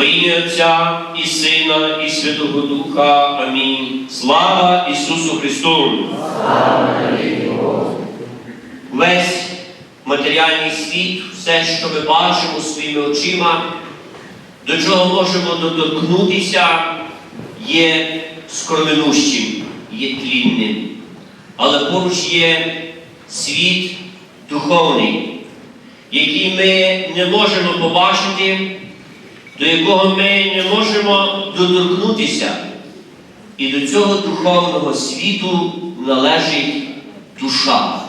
Во ім'я Отця і Сина, і Святого Духа. Амінь. Слава Ісусу Христу! Весь матеріальний світ, все, що ми бачимо своїми очима, до чого можемо доторкнутися, є скроминущим, є тлінним. Але поруч є світ духовний, який ми не можемо побачити, до якого ми не можемо доторкнутися. І до цього духовного світу належить душа,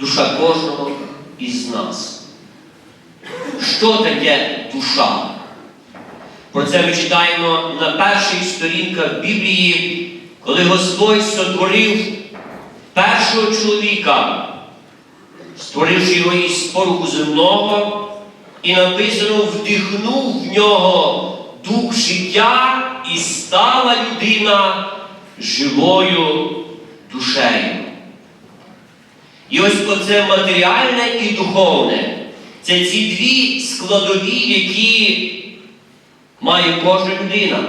душа кожного із нас. Що таке душа? Про це ми читаємо на перших сторінках Біблії, коли Господь сотворив першого чоловіка, створивши його із поруху земного, і написано, вдихнув в нього дух життя і стала людина живою душею. І ось оце матеріальне і духовне. Це ці дві складові, які має кожна людина.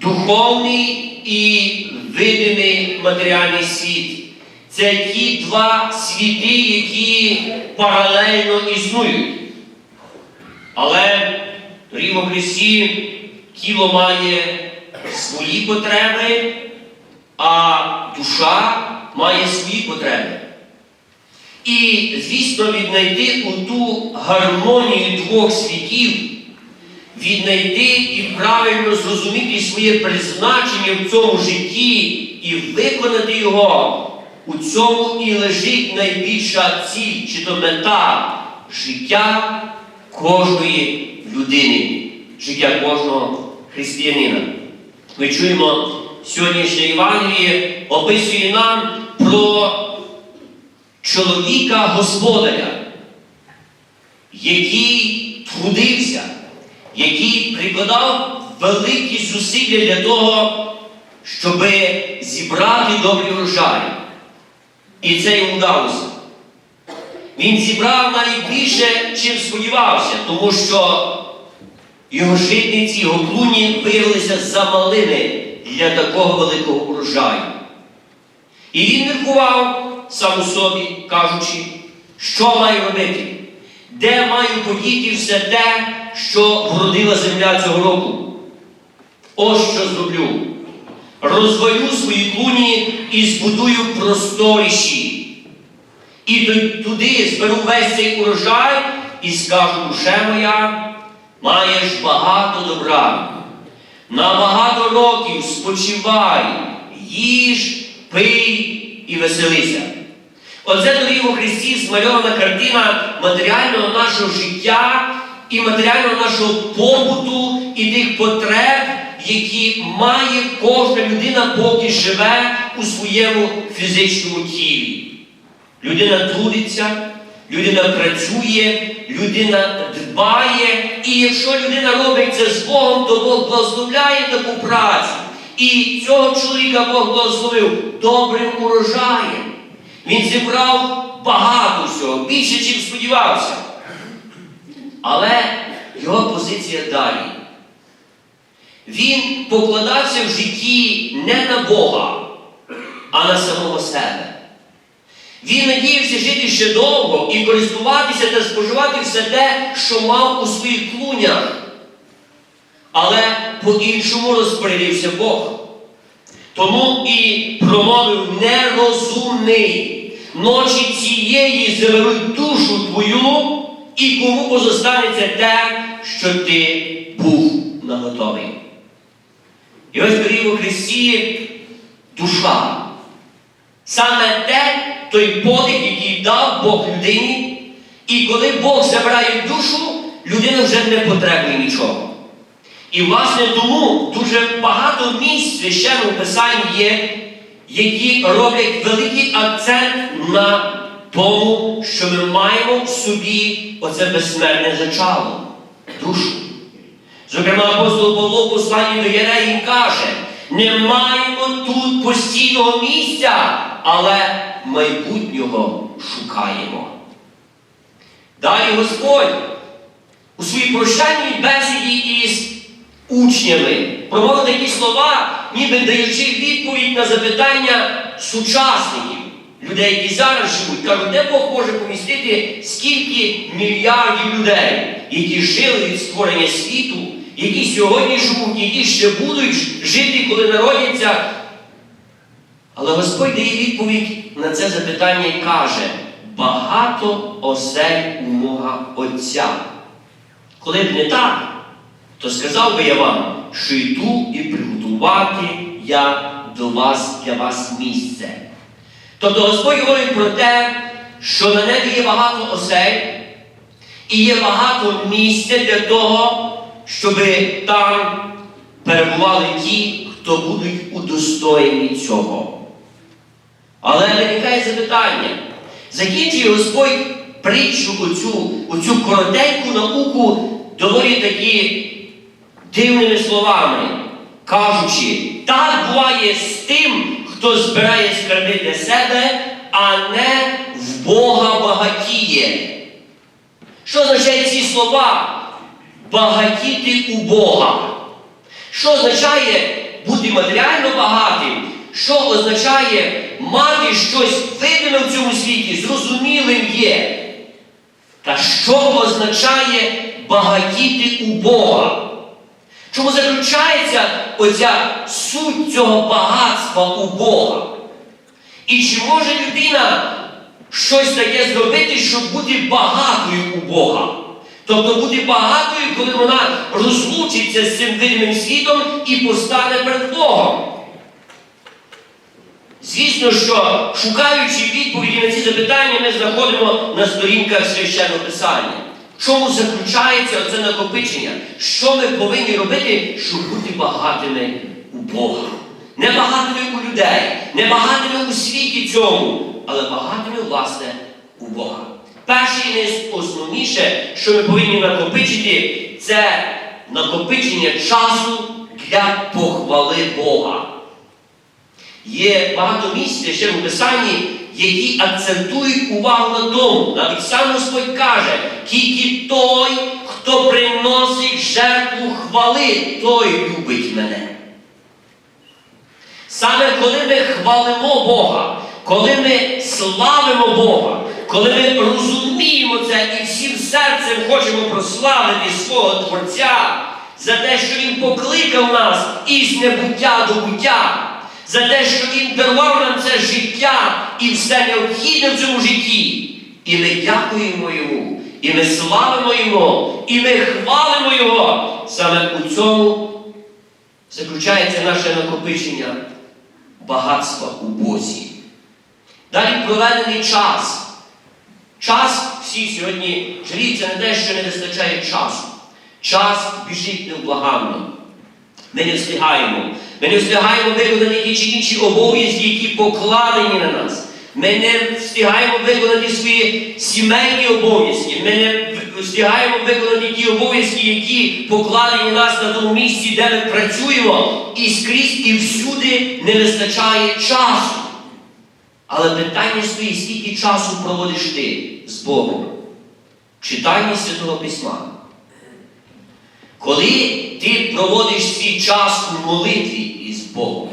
Духовний і видимий матеріальний світ. Це ті два світи, які паралельно існують. Але в Христі тіло має свої потреби, а душа має свої потреби. І, звісно, віднайти у ту гармонію двох світів, віднайти і правильно зрозуміти своє призначення в цьому житті і виконати його, у цьому і лежить найбільша ціль чи то мета життя кожної людини, життя кожного християнина. Ми чуємо сьогоднішнє Євангеліє описує нам про чоловіка господаря, який трудився, який прикладав великі зусилля для того, щоб зібрати добрий врожай. І це йому вдалося. Він зібрав навіть більше, чим сподівався, тому що його житниці, його клуні виявилися замалими для такого великого урожаю. І він міркував сам у собі, кажучи, що маю робити, де маю подіти все те, що вродила земля цього року. Ось що зроблю. Розвалю свої клуні і збудую просторіші. І туди зберу весь цей урожай і скажу, душе моя, маєш багато добра. На багато років спочивай, їж, пий і веселися. Оце доріг у Христі змальована картина матеріального нашого життя і матеріального нашого побуту і тих потреб, які має кожна людина, поки живе у своєму фізичному тілі. Людина трудиться, людина працює, людина дбає, і якщо людина робить це з Богом, то Бог благословляє таку працю. І цього чоловіка Бог благословив добрим урожаєм. Він зібрав багато всього, більше, чим сподівався. Але його позиція далі. Він покладався в житті не на Бога, а на самого себе. Він надіявся жити ще довго і користуватися та споживати все те, що мав у своїх клунях. Але по-іншому розпорядився Бог. Тому і промовив нерозумний. Ночі цієї заберуть душу твою, і кому позостанеться те, що ти був наготовий. І ось дорів у Христі душа. Саме те, той подих, який дав Бог людині, і коли Бог забирає душу, людина вже не потребує нічого. І, власне, тому дуже багато місць в священному писанні є, які роблять великий акцент на тому, що ми маємо в собі оце безсмертне зачало, душу. Зокрема, апостол Павло в посланні до Єреїв каже, не маємо тут постійного місця, але майбутнього шукаємо. Далі Господь у своїй прощальній бесіді із учнями промовив такі слова, ніби даючи відповідь на запитання сучасників, людей, які зараз живуть. Кажуть, де Бог може помістити скільки мільярдів людей, які жили від створення світу, які сьогодні живуть, які ще будуть жити, коли народяться. Але Господь дає відповідь на це запитання і каже: багато осель у мого Отця. Коли б не так, то сказав би я вам, що йду і приготувати я до вас для вас місце. Тобто Господь говорить про те, що на небі є багато осель і є багато місця для того, щоб там перебували ті, хто будуть удостоєні цього. Але виникає запитання. Закінчує Господь притчу оцю, оцю коротеньку науку доволі такі дивними словами, кажучи, так буває з тим, хто збирає скарби для себе, а не в Бога багатіє. Що означають ці слова? Багатіти у Бога. Що означає бути матеріально багатим? Що означає мати щось видиме в цьому світі, зрозумілим є? Та що означає багатіти у Бога? Чому заключається оця суть цього багатства у Бога? І чи може людина щось таке зробити, щоб бути багатою у Бога? Тобто бути багатою, коли вона розлучиться з цим видимим світом і постане перед Богом. Звісно, що шукаючи відповіді на ці запитання, ми знаходимо на сторінках священного писання. Чому заключається оце накопичення? Що ми повинні робити, щоб бути багатими у Бога? Не багатими у людей, не багатими у світі цьому, але багатими, власне, у Бога. Перше і найосновніше, що ми повинні накопичити, це накопичення часу для похвали Бога. Є багато місць священному писанні, які акцентують увагу на тому. Навіть сам Господь каже, тільки той, хто приносить жертву хвали, той любить мене. Саме коли ми хвалимо Бога, коли ми славимо Бога, коли ми розуміємо це і всім серцем хочемо прославити свого Творця за те, що Він покликав нас із небуття до буття за те, що Він дарував нам це життя і все необхідне в цьому житті. І ми дякуємо Йому, і ми славимо Його, і ми хвалимо Його. Саме у цьому заключається наше накопичення багатства у Бозі. Далі проведений час. Час всі сьогодні жаліться на те, що не вистачає часу. Час біжить невблаганно. Ми не встигаємо. Ми не встигаємо виконати ті чи інші обов'язки, які покладені на нас. Ми не встигаємо виконати свої сімейні обов'язки. Ми не встигаємо виконати ті обов'язки, які покладені на нас на тому місці, де ми працюємо, і скрізь і всюди не вистачає часу. Але питання стоїть, скільки часу проводиш ти з Богом? Читання Святого Письма. Коли ти проводиш свій час у молитві із Богом,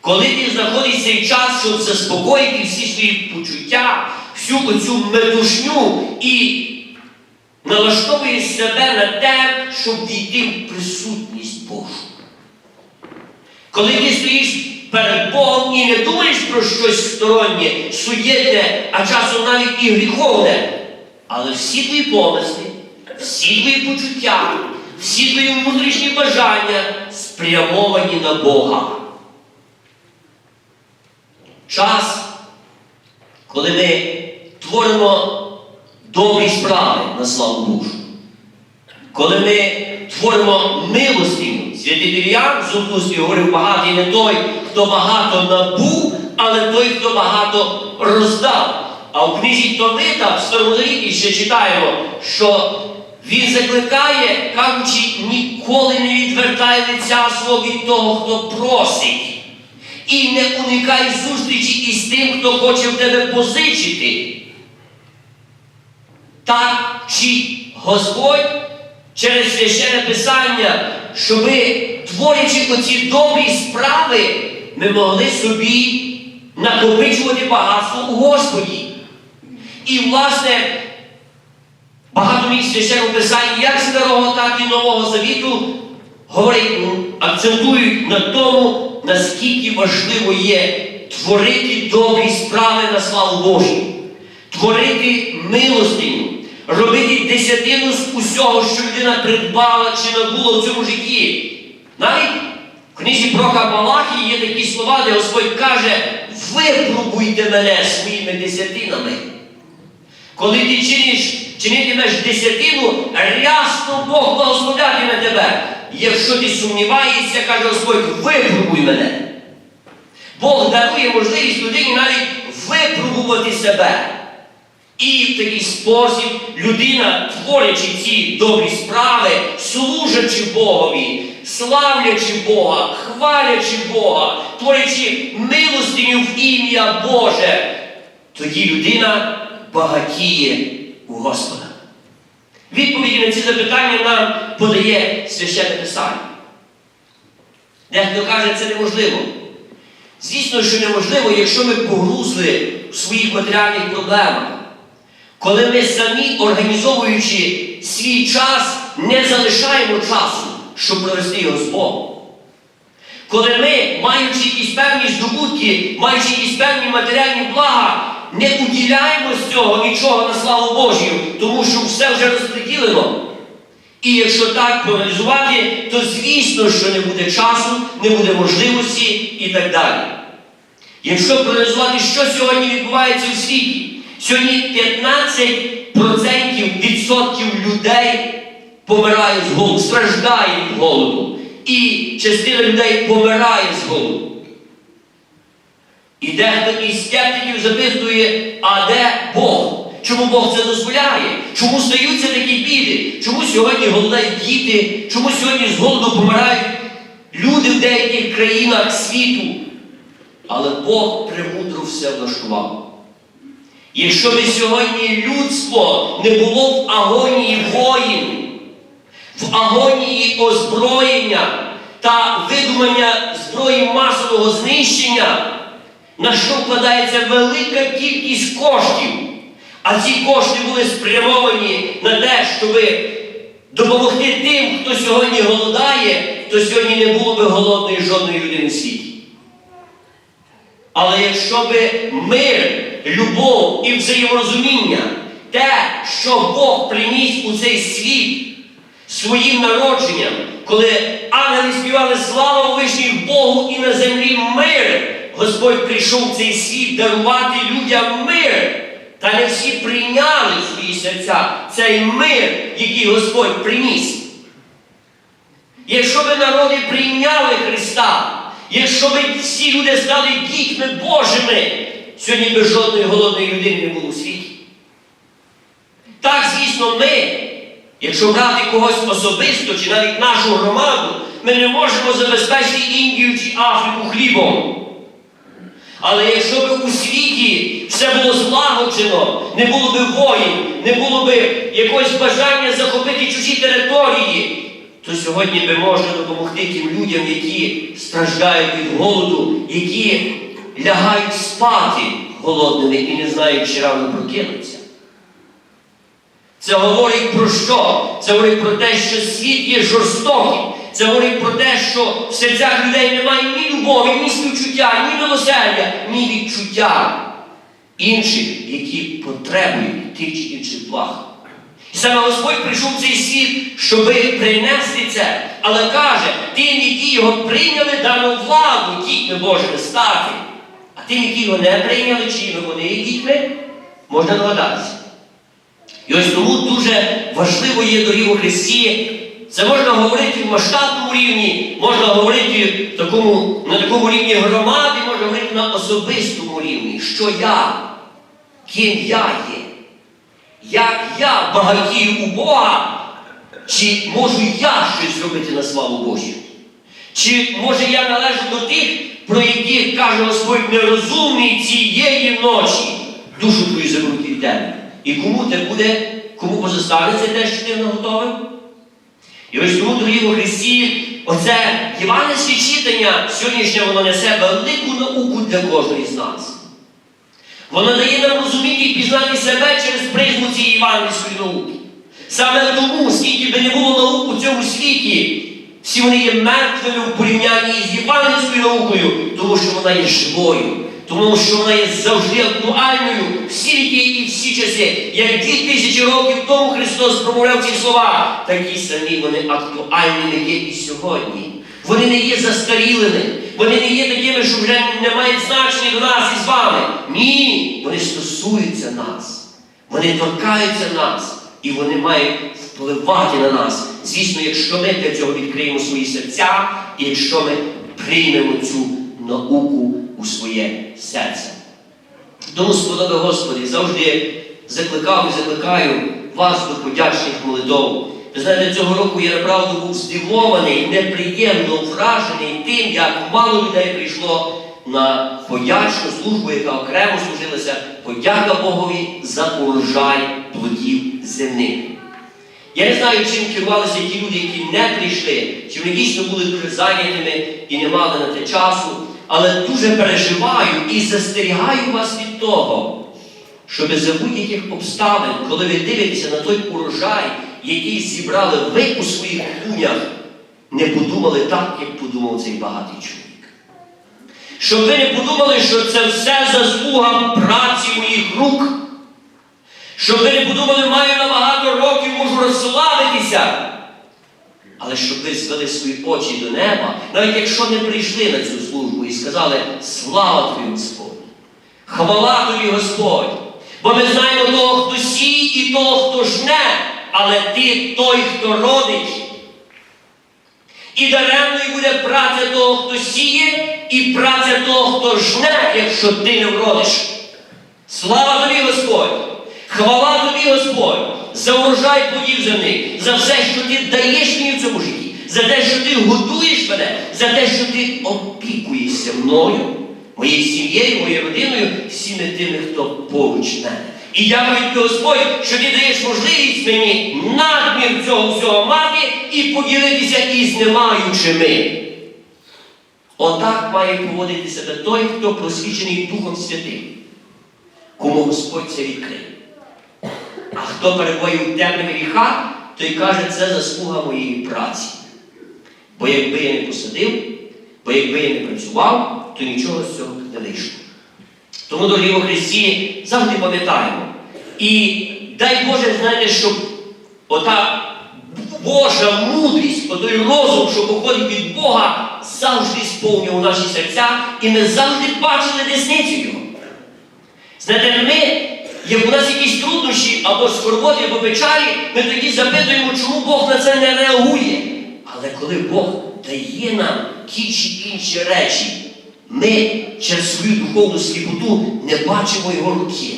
коли ти знаходиш цей час, щоб заспокоїти всі свої почуття, всю оцю метушню і налаштовуєш себе на те, щоб війти в присутність Божу. Коли ти стоїш перед Богом і не думаєш про щось стороннє, суєтне, а часом навіть і гріховне, але всі твої помисли, всі твої почуття, всі твої внутрішні бажання спрямовані на Бога. Час, коли ми творимо добрі справи на славу Божу. Коли ми творимо милостиню, святий Ілля з Устів говорив, багатий не той, хто багато набув, але той, хто багато роздав. А в книзі Томита в Старому Завіті ще читаємо, що він закликає, кажучи, ніколи не відвертай лиця свого від того, хто просить. І не уникай зустрічі із тим, хто хоче в тебе позичити. Так чи Господь через священне писання, щоби, творячи оці добрі справи, ми могли собі накопичувати багатство у Господі. І, власне, багато місць в священному писанні, як старого, так і Нового Завіту, говорять, м, акцентують на тому, наскільки важливо є творити добрі справи на славу Божу, творити милостиню, робити десятину з усього, що людина придбала чи набула в цьому житті. Навіть в книзі пророка Малахії є такі слова, де Господь каже, випробуйте мене своїми десятинами. Коли ти чиниш, чинитимеш десятину, рясно Бог благословлятиме тебе. Якщо ти сумніваєшся, каже Господь, випробуй мене. Бог дарує можливість людині навіть випробувати себе. І в такий спосіб людина, творячи ці добрі справи, служачи Богові, славлячи Бога, хвалячи Бога, творячи милостиню в ім'я Боже, тоді людина багатіє у Господа. Відповіді на ці запитання нам подає священне писання. Дехто каже, це неможливо. Звісно, що неможливо, якщо ми погрузли в своїх матеріальних проблемах. Коли ми самі, організовуючи свій час, не залишаємо часу, щоб провести його з Богом. Коли ми, маючи якісь певні здобутки, маючи якісь певні матеріальні блага, не уділяємо з цього нічого на славу Божію, тому що все вже розподілено. І якщо так проаналізувати, то звісно, що не буде часу, не буде можливості і так далі. Якщо проаналізувати, що сьогодні відбувається у світі, сьогодні 15% відсотків людей помирає з голоду, страждає від голоду. І частина людей помирає з голоду. І дехто із скептиків запитує, а де Бог? Чому Бог це дозволяє? Чому стаються такі біди? Чому сьогодні голодають діти? Чому сьогодні з голоду помирають люди в деяких країнах світу? Але Бог премудро все влаштував. Якщо би сьогодні людство не було в агонії воїн, в агонії озброєння та видумання зброї масового знищення, на що вкладається велика кількість коштів, а ці кошти були спрямовані на те, щоб допомогти тим, хто сьогодні голодає, то сьогодні не було би голодної жодної людини світі. Але якщо би мир, любов і взаєморозуміння, те, що Бог приніс у цей світ своїм народженням, коли ангели співали слава вишній Богу і на землі мир, Господь прийшов в цей світ дарувати людям мир. Та не всі прийняли свої серця цей мир, який Господь приніс. Якщо би народи прийняли Христа, якщо б всі люди стали дітьми Божими, сьогодні би жодної голодної людини не було у світі. Так, звісно, ми, якщо брати когось особисто чи навіть нашу громаду, ми не можемо забезпечити Індію чи Африку хлібом. Але якщо б у світі все було злагоджено, не було б воїн, не було б якогось бажання захопити чужі території, то сьогодні би можна допомогти тим людям, які страждають від голоду, які лягають спати голодними і не знають, чи рано прокинуться. Це говорить про що? Це говорить про те, що світ є жорстоким. Це говорить про те, що в серцях людей немає ні любові, ні співчуття, ні милосердя, ні відчуття інших, які потребують тих чи інших благ. І саме Господь прийшов в цей світ, щоби принести це, але каже, тим, які його прийняли, дано владу дітьми Божими стати. А тим, які його не прийняли, чиїми вони є дітьми, можна догадатися. І ось тому дуже важливо є дорогі у Христі. Це можна говорити в масштабному рівні, можна говорити в такому, на такому рівні громади, можна говорити на особистому рівні, що я, ким я є, як я багатію у Бога, чи можу я щось зробити на славу Божу? Чи може я належу до тих, про яких каже Господь нерозумний цієї ночі, душу твою заберуть від тебе. І кому це буде кому позостанеться те, що ти наготовив? І ось тому, дорогі у Христі, оце євангельське читання сьогоднішнє воно несе велику науку для кожного з нас. Воно дає нам розуміти і пізнати себе через призму цієї євангельської науки. Саме тому, скільки би не було наук у цьому світі, всі вони є мертвими в порівнянні з євангельською наукою, тому що вона є живою, тому що вона є завжди актуальною всі віки і всі часи. Як дві тисячі років тому Христос промовляв ці слова, такі самі вони актуальними є і сьогодні. Вони не є застарілими, вони не є такими, що вже не мають значення до нас і з вами. Ні, вони стосуються нас, вони торкаються нас. І вони мають впливати на нас. Звісно, якщо ми для цього відкриємо свої серця, і якщо ми приймемо цю науку у своє серце. Тому, сподоби Господи, завжди закликав і закликаю вас до подячних молитов. Ви знаєте, цього року я направду був здивований, неприємно вражений тим, як мало людей прийшло на подячну службу, яка окремо служилася, подяка Богові за урожай плодів земних. Я не знаю, чим керувалися ті люди, які не прийшли, чи вони дійсно були зайнятими і не мали на те часу, але дуже переживаю і застерігаю вас від того, щоб за будь-яких обставин, коли ви дивитеся на той урожай, який зібрали ви у своїх кунях, не подумали так, як подумав цей багатий чоловік. Щоб ви не подумали, що це все заслуга праці моїх рук. Щоб ви не подумали, маю на багато років, можу розслабитися. Але щоб ви звели свої очі до неба, навіть якщо не прийшли на цю службу і сказали слава тобі, Господь, хвала тобі, Господь. Бо ми знаємо того, хто сіє і того, хто жне, але ти той, хто родить. І даремною буде праця того, хто сіє, і праця того, хто жне, якщо ти не вродиш. Слава тобі, Господь! Хвала тобі, Господь, за урожай плодів земних, за все, що ти даєш мені в цьому житті, за те, що ти готуєш мене, за те, що ти опікуєшся мною, моєю сім'єю, моєю родиною, всіми тими, хто поруч мене. І дякую тобі, Господь, що ти даєш можливість мені надмір цього всього мати і поділитися із немаючими. Отак має поводити себе той, хто просвічений Духом Святим, кому Господь це відкриє. А хто перебуває в темних гріхах, той каже, це заслуга моєї праці. Бо якби я не посадив, бо якби я не працював, то нічого з цього не вийшло. Тому, дорогі у Христі, завжди пам'ятаємо. І дай Боже, знаєте, щоб ота Божа мудрість, отой розум, що походить від Бога, завжди сповнював наші серця, і ми завжди бачили десницю Його. Знаєте, ми, як у нас якісь труднощі або скорботи, або печалі, ми тоді запитуємо, чому Бог на це не реагує. Але коли Бог дає нам ті чи інші речі, ми через свою духовну сліпоту не бачимо його руки,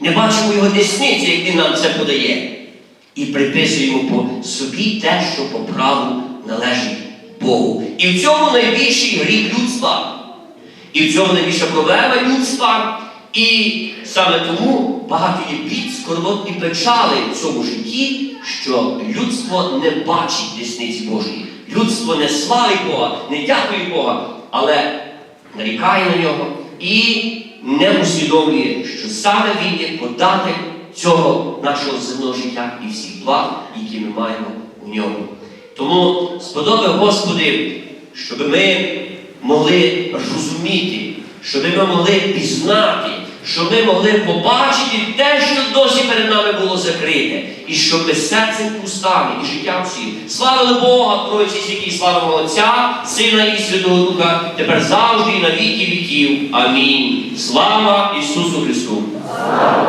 не бачимо його десниці, як він нам це подає. І приписуємо по собі те, що по праву належить Богу. І в цьому найбільший гріх людства. І в цьому найбільша проблема людства. І саме тому багато є бід, скорбот і печали в цьому житті, що людство не бачить десниці Божої. Людство не славить Бога, не дякує Бога, але нарікає на нього і не усвідомлює, що саме він є податель цього нашого земного життя і всіх благ, які ми маємо у ньому. Тому сподоби Господи, щоб ми могли розуміти, щоб ми могли пізнати, щоб ми могли побачити те, що досі перед нами було закрите, і щоб серцем пустами і життям всім славили Бога, Тройці, святі, славимо Отця, Сина і Святого Духа, тепер завжди і на віки віків. Амінь. Слава Ісусу Христу! Слава